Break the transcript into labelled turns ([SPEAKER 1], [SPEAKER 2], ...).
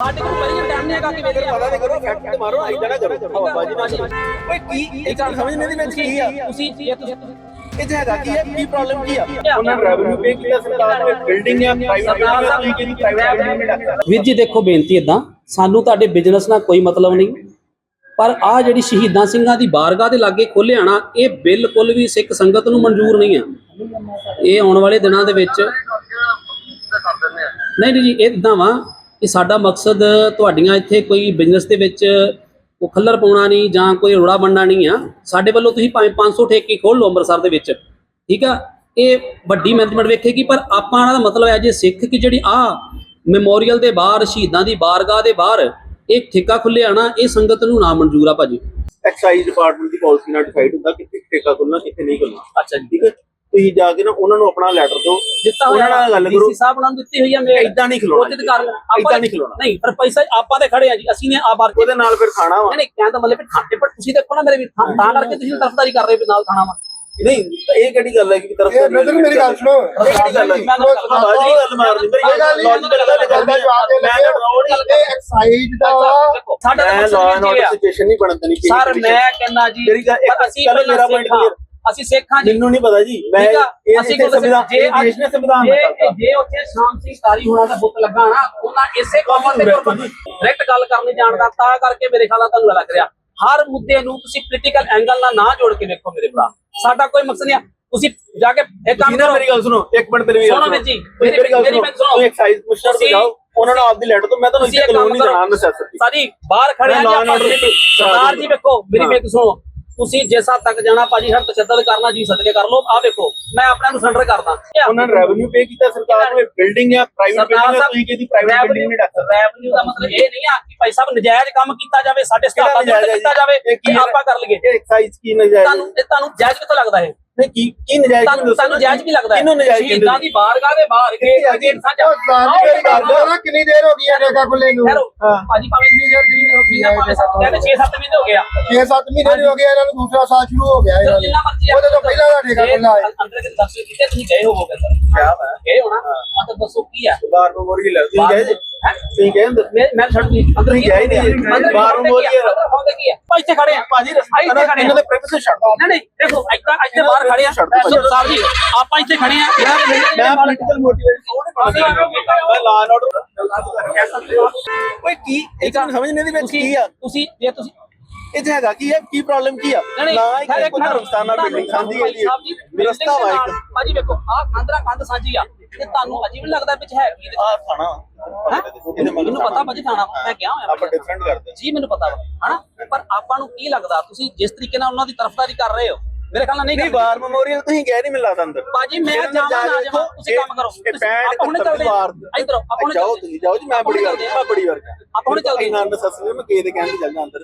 [SPEAKER 1] ਸਾਡੇ ਕੋਲ ਪਹਿਲੇ ਟਾਈਮ ਨਹੀਂ ਹੈਗਾ ਕਿ ਵੇਖ
[SPEAKER 2] ਪਤਾ ਤੇ ਕਰੋ ਫੈਕਟ ਤੇ ਮਾਰੋ ਆਈ ਨਾ ਕਰੋ। ਹਵਾਬਾਜੀ ਨਾ ਕਰੋ ਓਏ ਕੀ ਇਹ ਗੱਲ ਸਮਝ ਨਹੀਂ ਵਿੱਚ ਕੀ ਆ?
[SPEAKER 1] ਤੁਸੀਂ ਇਹ ਤੁਸੀਂ
[SPEAKER 2] ਇਹ ਤੇ ਹੈਗਾ ਕੀ ਆ? ਕੀ ਪ੍ਰੋਬਲਮ ਕੀ ਆ? ਉਹਨਾਂ ਨੇ ਰੈਵਨਿਊ ਪੇ ਕੀਤਾ ਸਰਕਾਰ ਨੇ ਬਿਲਡਿੰਗ ਆ ਪ੍ਰਾਈਵੇਟ ਬਿਲਡਿੰਗ ਕੀ ਪ੍ਰਾਈਵੇਟ ਬਿਲਡਿੰਗ
[SPEAKER 3] ਵੀਰ ਜੀ ਦੇਖੋ ਬੇਨਤੀ ਇਦਾਂ ਸਾਨੂੰ ਤੁਹਾਡੇ ਬਿਜ਼ਨਸ ਨਾਲ ਕੋਈ ਮਤਲਬ ਨਹੀਂ। ਪਰ ਆ ਜਿਹੜੀ ਸ਼ਹੀਦਾਂ ਸਿੰਘਾਂ ਦੀ ਬਾਰਗਾਹ ਦੇ ਲਾਗੇ ਖੋਲ੍ਹਿਆ ਨਾ ਇਹ ਬਿਲਕੁਲ ਵੀ ਸਿੱਖ ਸੰਗਤ ਨੂੰ ਮਨਜ਼ੂਰ ਨਹੀਂ ਆ। ਇਹ ਆਉਣ ਵਾਲੇ ਦਿਨਾਂ ਦੇ ਵਿੱਚ ਨਹੀਂ ਨਹੀਂ ਜੀ ਇਦਾਂ ਵਾ ਕਿ ਸਾਡਾ ਮਕਸਦ ਤੁਹਾਡੀਆਂ ਇੱਥੇ ਕੋਈ ਬਿਜ਼ਨਸ ਦੇ ਵਿੱਚ ਉਹ ਖੱਲਰ ਪਾਉਣਾ ਨਹੀਂ ਜਾਂ ਕੋਈ ਰੋੜਾ ਬਣਨਾ ਨਹੀਂ ਆ। ਸਾਡੇ ਵੱਲੋਂ ਤੁਸੀਂ ਭਾਵੇਂ 500 ਠੇਕੇ ਖੋਲ ਲਓ ਅੰਮ੍ਰਿਤਸਰ ਦੇ ਵਿੱਚ ਠੀਕ ਆ? ਇਹ ਵੱਡੀ ਮੈਨੇਜਮੈਂਟ ਵੇਖੇਗੀ ਪਰ ਆਪਾਂ ਦਾ ਮਤਲਬ ਹੈ ਜੇ ਸਿੱਖ ਕਿ ਜਿਹੜੀ ਆ ਮੈਮੋਰੀਅਲ ਦੇ ਬਾਹਰ ਸ਼ਹੀਦਾਂ ਦੀ ਬਾਰਗਾਹ ਦੇ ਬਾਹਰ ਇਹ ਠੇਕਾ ਖੁੱਲਿਆ ਨਾ ਇਹ ਸੰਗਤ ਨੂੰ ਨਾ ਮਨਜ਼ੂਰ ਆ ਭਾਜੀ।
[SPEAKER 2] ਐਕਸਾਈਜ਼ ਡਿਪਾਰਟਮੈਂਟ ਦੀ ਪਾਲਿਸੀ ਨਾਲ ਡਿਸਾਈਡ ਹੁੰਦਾ ਕਿੱਥੇ ਠੇਕਾ ਖੁੱਲਣਾ ਕਿੱਥੇ ਨਹੀਂ ਖੁੱਲਣਾ
[SPEAKER 1] ਅੱਛਾ
[SPEAKER 2] ਠੀਕ ਹੈ। ਤੁਸੀਂ ਜਾ ਕੇ ਨਾ ਉਹਨਾਂ ਨੂੰ ਆਪਣਾ ਲੈਟਰ ਦਿਓ।
[SPEAKER 1] ਦਿੱਤਾ
[SPEAKER 2] ਉਹਨਾਂ ਨਾਲ ਗੱਲ ਕਰੋ।
[SPEAKER 1] ਡੀਸੀ ਸਾਹਿਬ ਨਾਲ ਦਿੱਤੀ ਹੋਈ ਹੈ ਮੇਰੇ
[SPEAKER 2] ਏਦਾਂ ਨਹੀਂ ਖਿਲਾਉਣਾ
[SPEAKER 1] ਉਹਦੇ ਕਰ ਆਪਾਂ
[SPEAKER 2] ਏਦਾਂ ਨਹੀਂ ਖਿਲਾਉਣਾ
[SPEAKER 1] ਨਹੀਂ ਪਰ ਪੈਸਾ ਆਪਾਂ ਤੇ ਖੜੇ ਆ ਜੀ ਅਸੀਂ ਨੇ ਆ ਬਾਰ
[SPEAKER 2] ਉਹਦੇ ਨਾਲ ਫਿਰ ਖਾਣਾ ਵਾ।
[SPEAKER 1] ਨਹੀਂ ਨਹੀਂ ਕਹਿਣ ਦਾ ਮਤਲਬ ਖਾਤੇ ਪਰ ਤੁਸੀਂ ਦੇਖੋ ਨਾ ਮੇਰੇ ਵੀ ਤਾਂ ਕਰਕੇ ਤੁਸੀਂ ਤਰਫਦਾਰੀ ਕਰ ਰਹੇ ਹੋ ਨਾਲ ਖਾਣਾ ਵਾ।
[SPEAKER 2] ਨਹੀਂ ਇਹ ਕਿਹੜੀ ਗੱਲ ਹੈ ਕਿ ਤਰਫ
[SPEAKER 4] ਇਹ ਬ੍ਰਦਰ ਮੇਰੀ ਗੱਲ ਸੁਣੋ।
[SPEAKER 2] ਇਹ ਕਿਹੜੀ ਗੱਲ ਹੈ?
[SPEAKER 1] ਮੈਂ ਗੱਲ ਕਰਦਾ।
[SPEAKER 2] ਬਾਜੀ ਗੱਲ ਮਾਰਨੀ ਮੇਰੀ
[SPEAKER 4] ਇਹ ਗੱਲ
[SPEAKER 2] ਲੌਜੀਕਲ ਗੱਲ
[SPEAKER 4] ਗੱਲ ਜਵਾਬ ਦੇ
[SPEAKER 2] ਮੈਂ
[SPEAKER 4] ਲੱਗੇ।
[SPEAKER 2] ਰੋਡ
[SPEAKER 4] ਇਹ ਐਕਸਾਈਜ਼ ਦਾ ਵਾ
[SPEAKER 1] ਦੇਖੋ ਸਾਡਾ ਤਾਂ
[SPEAKER 2] ਮੈਂ
[SPEAKER 1] ਮਕਸਦ
[SPEAKER 2] ਲਾਅ
[SPEAKER 1] ਇਹ
[SPEAKER 2] ਐਂਡ
[SPEAKER 1] ਹੈ।
[SPEAKER 2] ਆਰਡਰ ਸਿਚੁਏਸ਼ਨ ਨਹੀਂ ਬਣਨ ਦੇਣੀ।
[SPEAKER 1] ਸਰ ਮੈਂ ਕਹਿੰਦਾ ਜੀ
[SPEAKER 2] ਮੇਰੀ ਗੱਲ- ਇੱਕ
[SPEAKER 1] ਪਰ ਅਸੀਂ
[SPEAKER 2] ਗੱਲ ਮੇਰਾ
[SPEAKER 1] ਪਹਿਲਾਂ ਸਿੱਖ ਹਾਂ। ਅਸੀਂ ਸਿੱਖਾਂ ਜੀ।
[SPEAKER 2] ਮੈਨੂੰ ਨਹੀਂ ਪਤਾ ਜੀ। ਮੈਂ
[SPEAKER 1] ਅਸੀਂ
[SPEAKER 2] ਸੰਵਿਧਾਨ
[SPEAKER 1] ਜੇ
[SPEAKER 2] ਦੇਸ਼ ਨੇ ਸੰਵਿਧਾਨ
[SPEAKER 1] ਜੇ ਉੱਥੇ ਸ਼ਾਮ ਸਿੰਘ ਤਾਰੀ ਹੋਣਾ ਦਾ ਬੁੱਕ ਲੱਗਾ ਨਾ ਉਹਨਾਂ ਇਸੇ ਕੰਮ ਤੇ ਡਾਇਰੈਕਟ ਗੱਲ ਕਰਨੀ ਜਾਣਦਾ ਤਾਂ ਕਰਕੇ ਮੇਰੇ ਖਿਆਲ ਨਾਲ ਤੁਹਾਨੂੰ ਲੱਗ ਰਿਹਾ। ਹਰ ਮੁੱਦੇ ਨੂੰ ਤੁਸੀਂ ਪੋਲੀਟੀਕਲ ਐਂਗਲ ਨਾਲ ਨਾ ਜੋੜ ਕੇ ਵੇਖੋ ਮੇਰੇ ਭਰਾ। ਸਾਡਾ ਕੋਈ ਮਕਸਦ ਨਹੀਂ ਤੁਸੀਂ ਜਾ ਕੇ ਇਹ ਕੰਮ ਕਰੋ।
[SPEAKER 2] ਮੇਰੀ ਗੱਲ ਸੁਣੋ। ਇੱਕ ਮਿੰਟ ਮੇਰੀ ਗੱਲ
[SPEAKER 1] ਸੁਣੋ ਵੀਰ ਜੀ, ਮੇਰੀ-
[SPEAKER 2] ਗੱਲ ਸੁਣੋ। ਤੁਸੀਂ ਐਕਸਾਈਜ਼ ਕਮਿਸ਼ਨਰ ਤੇ ਜਾਓ ਉਹਨਾਂ ਨੂੰ ਆਪਦੀ ਲੈਟਰ ਤੋਂ ਮੈਂ ਤੁਹਾਨੂੰ ਇੱਥੇ
[SPEAKER 1] ਕਰੋ।
[SPEAKER 2] ਜਾਣਾ ਨਸੈਸਿਟੀ
[SPEAKER 1] ਸਾਡੀ ਬਾਹਰ ਖੜੇ ਆ ਸਰਦਾਰ ਜੀ ਵੇਖੋ ਮੇਰੀ। ਵੇਖ ਸੁਣੋ। ਤੁਸੀਂ ਜਿਸ ਹੱਦ ਤੱਕ ਜਾਣਾ ਭਾਜੀ ਹਰ ਤਸ਼ੱਦਦ ਕਰਨਾ ਜੀ ਸਦਕੇ ਕਰ ਲਓ। ਆ ਵੇਖੋ ਮੈਂ ਆਪਣਾ ਨੂੰ ਸਰੈਂਡਰ ਕਰਦਾ।
[SPEAKER 2] ਉਹਨਾਂ ਨੇ ਰੈਵਨਿਊ ਪੇ ਕੀਤਾ ਸਰਕਾਰ ਨੂੰ ਬਿਲਡਿੰਗ ਆ ਪ੍ਰਾਈਵੇਟ ਬਿਲਡਿੰਗ ਆ ਤੁਸੀਂ ਕਿਹਦੀ ਪ੍ਰਾਈਵੇਟ ਬਿਲਡਿੰਗ ਨਹੀਂ ਡਾਕਟਰ
[SPEAKER 1] ਰੈਵਨਿਊ ਦਾ ਮਤਲਬ ਇਹ ਨਹੀਂ ਆ ਕਿ ਭਾਈ ਸਾਹਿਬ ਨਜਾਇਜ਼ ਕੰਮ ਕੀਤਾ ਜਾਵੇ ਸਾਡੇ ਸਟਾਫਾਂ ਦੇ ਕੀਤਾ ਜਾਵੇ
[SPEAKER 2] ਕੀ
[SPEAKER 1] ਆਪਾਂ ਕਰ ਲਈਏ।
[SPEAKER 2] ਇਹ ਐਕਸਾਈਜ਼ ਕੀ ਨਜਾਇਜ਼
[SPEAKER 1] ਤੁਹਾਨੂੰ ਤੁਹਾਨੂੰ ਜਾਇਜ਼ ਕਿੱਥੋਂ ਲੱਗਦਾ ਹੈ
[SPEAKER 2] ਨਹੀਂ ਕੀ ਕੀ ਨਜਾਇਜ਼
[SPEAKER 1] ਤੁਹਾਨੂੰ ਤੁਹਾਨੂੰ ਜਾਇਜ਼ ਵੀ ਲੱਗਦਾ ਹੈ। ਸ਼ਹੀਦਾਂ ਦੀ ਬਾਰਗਾਹ ਦੇ ਬਾਹਰ ਕੇ
[SPEAKER 2] ਕਿੱਥੇ ਆ ਜੀ?
[SPEAKER 1] ਗੇਟ ਸਾਂਝਾ
[SPEAKER 4] ਉਹ ਜ਼ਾਨ ਮੇਰੀ ਗੱਲ ਸੁਣੋ ਨਾ ਕਿੰਨੀ ਦੇਰ ਹੋ ਗਈ ਹੈ ਠੇਕਾ ਖੁੱਲੇ ਨੂੰ?
[SPEAKER 2] ਹਾਂ।
[SPEAKER 1] ਭਾਜੀ ਭਾਵੇਂ
[SPEAKER 4] ਕਿੰਨੀ ਦੇਰ ਕਿੰਨੀ ਹੋ ਗਈ ਹੈ
[SPEAKER 1] ਕਹਿੰਦੇ 6-7 ਮਹੀਨੇ ਹੋ ਗਏ ਆ।
[SPEAKER 4] 6-7 ਮਹੀਨੇ ਹੋ ਗਏ ਇਹਨਾਂ ਨੂੰ ਦੂਸਰਾ ਸਾਲ ਸ਼ੁਰੂ ਹੋ ਗਿਆ ਉਹਦੇ ਤੋਂ ਪਹਿਲਾਂ ਦਾ ਠੇਕਾ ਖੁੱਲਾ ਹੈ।
[SPEAKER 1] ਅੰਦਰ ਕੇ ਦਰਸ਼ਨ ਕੀਤੇ ਤੁਸੀਂ ਗਏ ਹੋਵੋਗੇ ਸਰ ਗਏ ਹੋਣਾ ਆ ਤਾਂ ਦੱਸੋ ਕੀ ਆ
[SPEAKER 2] ਬਾਰ ਮੈਮੋਰੀਅਲ ਤੁਸੀਂ ਗਏ ਜੀ
[SPEAKER 1] ਹੈਂ?
[SPEAKER 2] ਅੰਦਰ
[SPEAKER 1] ਮੈਂ ਮੈਂ ਛੱਡ ਨਹੀਂ ਅੰਦਰ
[SPEAKER 2] ਤੁਸੀਂ ਗਏ ਨਹੀਂ ਜੀ।
[SPEAKER 1] ਅੰਦਰ
[SPEAKER 2] ਬਾਹਰ ਬੋਲੀਏ।
[SPEAKER 1] ਹੁੰਦੇ ਕੀ ਆ? ਭਾਈ ਇੱਥੇ ਖੜੇ ਆ।
[SPEAKER 2] ਭਾਜੀ
[SPEAKER 1] ਇੱਥੇ ਖੜੇ
[SPEAKER 2] ਇਹਨਾਂ ਦੇ ਪ੍ਰੈਮਿਸਿਸ ਛੱਡ ਦੋ
[SPEAKER 1] ਨਹੀਂ ਨਹੀਂ ਦੇਖੋ ਇੱਥੇ ਇੱਥੇ ਬਾਹਰ ਖੜੇ ਆ। ਸਾਹਿਬ ਜੀ ਆਪਾਂ ਇੱਥੇ ਖੜੇ ਆ।
[SPEAKER 2] ਮੈਂ ਪੋਲੀਟੀਕਲ ਮੋਟੀਵੇਟ ਮੈਂ ਲਾ ਐਂਡ ਆਰਡਰ ਓਏ ਕੀ? ਇਹ ਗੱਲ ਸਮਝ ਨਹੀਂ ਵਿੱਚ ਕੀ ਆ?
[SPEAKER 1] ਤੁਸੀਂ ਜੇ ਤੁਸੀਂ
[SPEAKER 2] ਇਹ ਤੇ ਹੈਗਾ ਕੀ ਆ ਕੀ ਪ੍ਰੋਬਲਮ ਕੀ ਆ? ਨਾ ਇੱਕ
[SPEAKER 1] ਇੱਕ
[SPEAKER 2] ਧਰਮਸਥਾਨ ਬਿਲਡਿੰਗ ਸਾਂਝੀ ਹੈ। ਜੀ ਰਸਤਾ ਵਾ ਇੱਕ।
[SPEAKER 1] ਭਾਜੀ ਵੇਖੋ ਆ ਕੰਧਰਾ ਕੰਧ ਸਾਂਝੀ ਆ। ਤੇ ਤੁਹਾਨੂੰ ਅਜੀਬ ਲੱਗਦਾ ਵਿੱਚ ਹੈ ਕੀ
[SPEAKER 2] ਆ ਮਗਰ
[SPEAKER 1] ਮੈਨੂੰ ਪਤਾ ਭਾਜੀ ਖਾਣਾ ਮੈਂ ਕਿਹਾ ਹੋਇਆ
[SPEAKER 2] ਆਪਾਂ ਡਿਫਰੈਂਟ ਕਰਦੇ
[SPEAKER 1] ਜੀ ਮੈਨੂੰ ਪਤਾ ਵਾ। ਹਨਾ? ਪਰ ਆਪਾਂ ਨੂੰ ਕੀ ਲੱਗਦਾ? ਤੁਸੀਂ ਜਿਸ ਤਰੀਕੇ ਨਾਲ ਉਹਨਾਂ ਦੀ ਤਰਫਦਾਰੀ ਕਰ ਰਹੇ ਹੋ ਮੇਰੇ ਖਿਆਲ ਨਾਲ ਨਹੀਂ
[SPEAKER 2] ਨਹੀਂ। ਬਾਰ ਮੈਮੋਰੀਅਲ ਤੁਸੀਂ ਗਏ ਨਹੀਂ ਮਿਲਦਾ ਅੰਦਰ।
[SPEAKER 1] ਭਾਜੀ ਮੈਂ ਜਾਵਾਂ
[SPEAKER 2] ਅੰਦਰ
[SPEAKER 1] ਨਾ
[SPEAKER 2] ਕੇ
[SPEAKER 1] ਜਾਵਾਂ ਤੁਸੀਂ ਕੰਮ ਕਰੋ। ਆਪਾਂ ਹੁਣੇ ਚੱਲਦੇ ਹਾਂ। ਇਧਰ ਆਪਾਂ ਹੁਣੇ
[SPEAKER 2] ਜਾਓ ਤੁਸੀਂ ਜਾਓ ਜੀ ਮੈਂ ਬੜੀ ਵਾਰ ਮੈਂ ਬੜੀ ਵਾਰ
[SPEAKER 1] ਆਪਾਂ ਹੁਣੇ ਚੱਲਦੇ
[SPEAKER 2] ਇੰਨਾ ਨਸੈਸਰੀ ਮੈਂ ਕਿਸੇ ਦੇ ਕਹਿਣ ਚੱਲਦਾ ਅੰਦਰ।